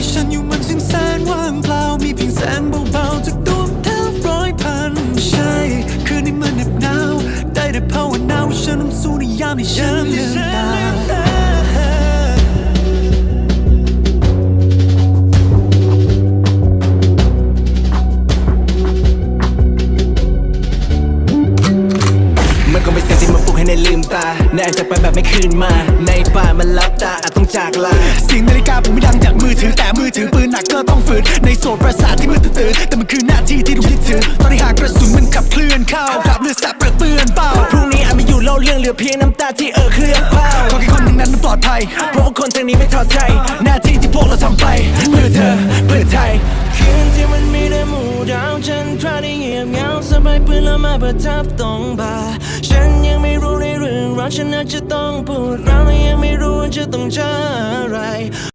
ที่ฉันอยู่มันซึ่งแสนว่างเปล่า มีเพียงแสงเบาๆจากดวงแทบร้อยพัน ใช่ คืนนี้มันเหน็บหนาว ได้แต่ภาวนาว่าฉันต้องสู้ในยามที่ฉันลืมตา ให้ในลืมตาแน่จะไปแบบไม่คืนมา ในป่ามันลับตาอาจต้องจากลาเสียงนาฬิกาผมไม่ดังจากมือถือแต่มือถือปืนหนักก็ต้องฝืนในโซนประสาทที่มืดตื่นแต่มันคือหน้าที่ที่ถูกยึดถือตอนที่หากกระสุนมันขับเคลื่อนเข้าครับเลือดสาดเปรอะเปื้อนเป้าพรุ่งนี้อาจไม่อยู่เล่าเรื่องเหลือเพียงน้ำตาที่เอ่อเครื่องเผาขอแค่คนหนึ่งนั้นมันปลอดภัยเพราะคนทางนี้ไม่ทอดใจหน้าที่ที่พว เงียบเหงาสบายปืนแล้วมาประทับตรงบ่าฉันยังไม่รู้ในเรื่องราวฉันอาจจะต้องพูดเราและยังไม่รู้ว่าจะต้องเจออะไร